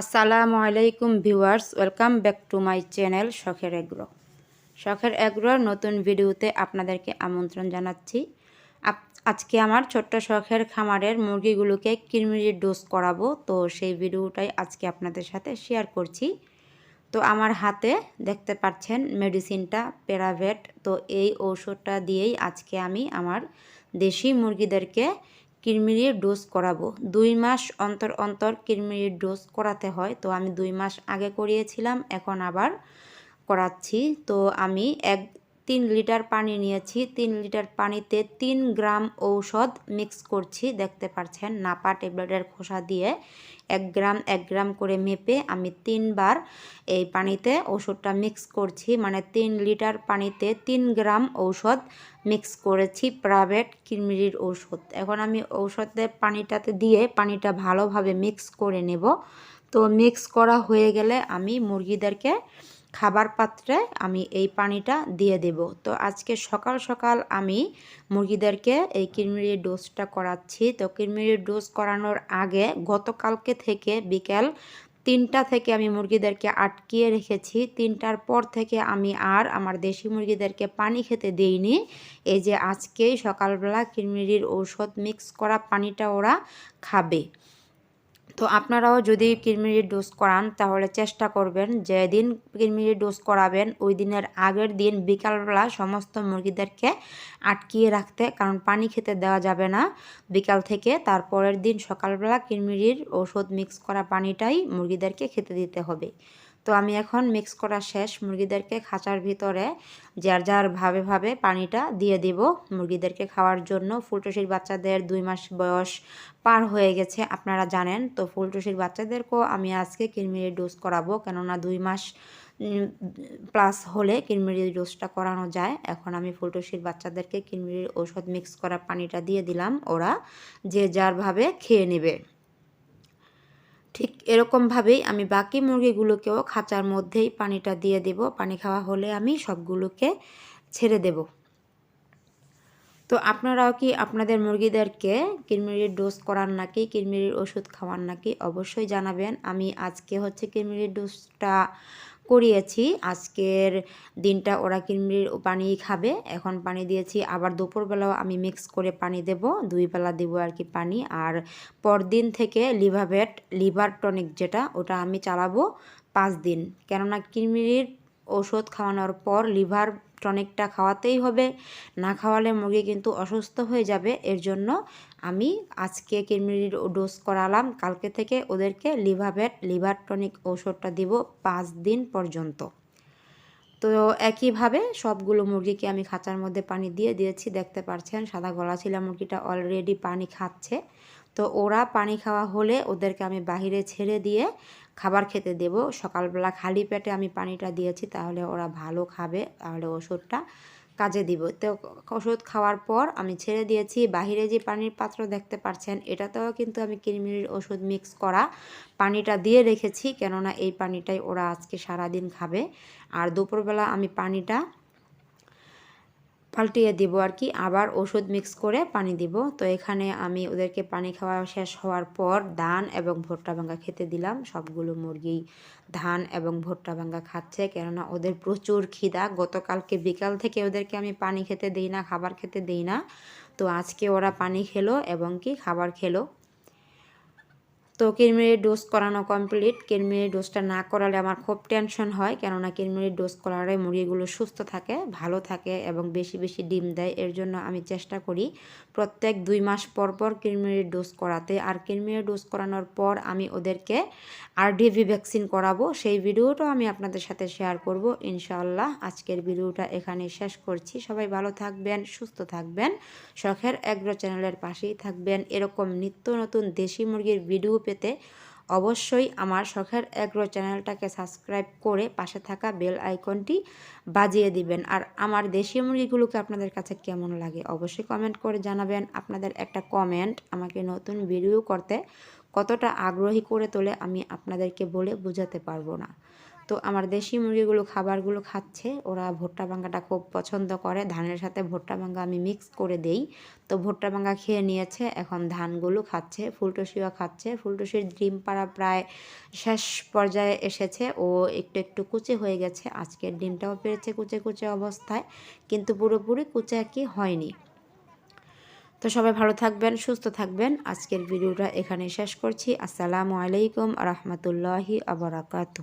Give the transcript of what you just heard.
আসসালামু আলাইকুম viewers, welcome back to my channel শখের এগ্রো। শখের এগ্রোর নতুন ভিডিওতে আপনাদেরকে আমন্ত্রণ জানাচ্ছি। আজকে আমার ছোট্ট শখের খামারের মুরগিগুলোকে কিরমিরির ডোজ করাবো, তো সেই ভিডিওটাই আজকে আপনাদের সাথে শেয়ার করছি। তো আমার হাতে দেখতে পাচ্ছেন মেডিসিনটা প্যারাভেট তো এই ঔষধটা দিয়েই আজকে আমি আমার দেশি মুরগিদেরকে কিরমিরির ডোজ করাবো। দুই মাস অন্তর অন্তর কিরমিরির ডোজ করাতে হয়। তো আমি দুই মাস আগে করিয়েছিলাম, এখন আবার করাচ্ছি। তো আমি এক তিন লিটার পানি নিয়েছি। তিন লিটার পানিতে তিন গ্রাম ঔষধ মিক্স করছি। দেখতে পাচ্ছেন নাপা ট্যাবলেটের খোসা দিয়ে এক গ্রাম এক গ্রাম করে মেপে আমি তিনবার এই পানিতে ওষুধটা মিক্স করছি। মানে তিন লিটার পানিতে তিন গ্রাম ঔষধ মিক্স করেছি প্রাইভেট কিরমিরির ঔষধ। এখন আমি ঔষধের পানিটাতে দিয়ে পানিটা ভালোভাবে মিক্স করে নেব। তো মিক্স করা হয়ে গেলে আমি মুরগিদেরকে খাবার পাত্রে আমি এই পানিটা দিয়ে দেব। তো আজকে সকাল সকাল আমি মুরগিদেরকে এই কিরমিরির ডোজটা করাচ্ছি। তো কিরমিরির ডোজ করানোর আগে গতকালকে থেকে বিকেল তিনটা থেকে আমি মুরগিদেরকে আটকিয়ে রেখেছি। তিনটার পর থেকে আমি আর আমার দেশি মুরগিদেরকে পানি খেতে দেইনি। এই যে আজকেই সকালবেলা কিরমিরির ঔষধ মিক্স করা পানিটা ওরা খাবে। তো আপনারাও যদি কিরমিরির ডোজ করান, তাহলে চেষ্টা করবেন যেদিন কিরমিরির ডোজ করাবেন, ওই দিনের আগের দিন বিকালবেলা সমস্ত মুরগিদেরকে আটকিয়ে রাখতে, কারণ পানি খেতে দেওয়া যাবে না। বিকাল থেকে তারপরের দিন সকালবেলা কিরমিরির ওষুধ মিক্স করা পানিটাই মুরগিদেরকে খেতে দিতে হবে। তো আমি এখন মিক্স করা শেষ। মুরগিদেরকে খাঁচার ভিতরে যার যার ভাবে ভাবে পানিটা দিয়ে দিব। মুরগিদেরকে খাওয়ার জন্য ফুলটুসির বাচ্চাদের দুই মাস বয়স পার হয়ে গেছে, আপনারা জানেন। তো ফুলটুসির বাচ্চাদেরকেও আমি আজকে কিরমিরির ডোজ করাবো। কেননা দুই মাস প্লাস হলে কিরমিরির ডোজটা করানো যায়। এখন আমি ফুলটুসির বাচ্চাদেরকে কিরমিরির ওষুধ মিক্স করা পানিটা দিয়ে দিলাম। ওরা যে যারভাবে খেয়ে নেবে। ঠিক এরকমভাবেই আমি বাকি মুরগিগুলোকেও খাঁচার মধ্যেই পানিটা দিয়ে দেব। পানি খাওয়া হলে আমি সবগুলোকে ছেড়ে দেব। তো আপনারাও কি আপনাদের মুরগিদেরকে কিরমিরির ডোজ করান নাকি কিরমিরির ওষুধ খাওয়ান নাকি অবশ্যই জানাবেন। আমি আজকে হচ্ছে কিরমিরির ডোজটা করিয়েছি। আজকের দিনটা ওরা কিরমিরির পানি খাবে। এখন পানি দিয়েছি। আবার দুপুরবেলাও আমি মিক্স করে পানি দেব। দুই বেলা দেবো আর কি পানি। আর পরদিন থেকে লিভাভেট, লিভার টনিক যেটা, ওটা আমি চালাবো পাঁচ দিন। কেননা কিরমিরির ওষুধ খাওয়ানোর পর লিভার টনিকটা খাওয়াতেই হবে। না খাওয়ালে মুরগি কিন্তু অসুস্থ হয়ে যাবে। এর জন্য আমি আজকে কিরমিরির ডোজ করালাম। কালকে থেকে ওদেরকে লিভাভেট, লিভার টনিক ওষুধটা দিব পাঁচ দিন পর্যন্ত। তো একইভাবে সবগুলো মুরগিকে আমি খাঁচার মধ্যে পানি দিয়ে দিয়েছি, দেখতে পাচ্ছেন সাদা গলা ছিলা মুরগিটা অলরেডি পানি খাচ্ছে। তো ওরা পানি খাওয়া হলে ওদেরকে আমি বাহিরে ছেড়ে দিয়ে খাবার খেতে দেব। সকালবেলা খালি পেটে আমি পানিটা দিয়েছি, তাহলে ওরা ভালো খাবে, তাহলে ওষুধটা কাজে দিব। তো ওষুধ খাওয়ার পর আমি ছেড়ে দিয়েছি। বাহিরে যে পানির পাত্র দেখতে পাচ্ছেন, এটাতেও কিন্তু আমি কিরমিরির ওষুধ মিক্স করা পানিটা দিয়ে রেখেছি। কেননা এই পানিটাই ওরা আজকে সারাদিন খাবে। আর দুপুরবেলা আমি পানিটা পাল্টিয়ে দিব আর কি, আবার ওষুধ মিক্স করে পানি দিব। তো এখানে আমি ওদেরকে পানি খাওয়া শেষ হওয়ার পর ধান এবং ভুট্টা ভাঙ্গা খেতে দিলাম। সবগুলো মুরগি ধান এবং ভুট্টা ভাঙ্গা খাচ্ছে, কেননা ওদের প্রচুর খিদা। গতকালকে বিকাল থেকে ওদেরকে আমি পানি খেতে দিই না, খাবার খেতে দিই না। তো আজকে ওরা পানি খেলো এবং কি খাবার খেলো। তো কিরমিরির ডোজ করানো কমপ্লিট। কিরমিরির ডোজটা না করালে আমার খুব টেনশন হয়, কেননা কিরমিরির ডোজ করালে মুরগিগুলো সুস্থ থাকে, ভালো থাকে এবং বেশি বেশি ডিম দেয়। এর জন্য আমি চেষ্টা করি প্রত্যেক দুই মাস পর পর কিরমিরির ডোজ করাতে। আর কিরমিরির ডোজ করানোর পর আমি ওদেরকে আরডিভি ভ্যাকসিন করাবো। সেই ভিডিওটাও আমি আপনাদের সাথে শেয়ার করব। ইনশাআল্লাহ আজকের ভিডিওটা এখানে শেষ করছি। সবাই ভালো থাকবেন, সুস্থ থাকবেন, শখের এগ্রো চ্যানেলের পাশেই থাকবেন। এরকম নিত্য নতুন দেশি মুরগির ভিডিও পেতে অবশ্যই আমার শখের অ্যাগ্রো চ্যানেলটাকে সাবস্ক্রাইব করে পাশে থাকা বেল আইকনটি বাজিয়ে দিবেন। আর আমার দেশীয় মুরগিগুলোকে আপনাদের কাছে কেমন লাগে অবশ্যই কমেন্ট করে জানাবেন। আপনাদের একটা কমেন্ট আমাকে নতুন ভিডিও করতে কতটা আগ্রহী করে তোলে আমি আপনাদেরকে বলে বোঝাতে পারব না। তো আমার দেশি মুরগিগুলো খাবারগুলো খাচ্ছে। ওরা ভুট্টা ভাঙ্গাটা খুব পছন্দ করে। ধানের সাথে ভুট্টা ভাঙ্গা আমি মিক্স করে দেই। তো ভুট্টা ভাঙ্গা খেয়ে নিয়েছে। এখন ধানগুলো খাচ্ছে, ফুলটুসিও খাচ্ছে। ফুলটুসির ডিম পাড়া প্রায় শেষ পর্যায়ে এসেছে। ও একটু একটু কুচে হয়ে গেছে। আজকের ডিমটাও পেরেছে কুচে কুচে অবস্থায়। কিন্তু পুরোপুরি কুচে কি হয়নি। তো সবাই ভালো থাকবেন, সুস্থ থাকবেন। আজকের ভিডিওটা এখানে শেষ করছি। আসসালামু আলাইকুম রহমতুল্লাহি আবরাকাতু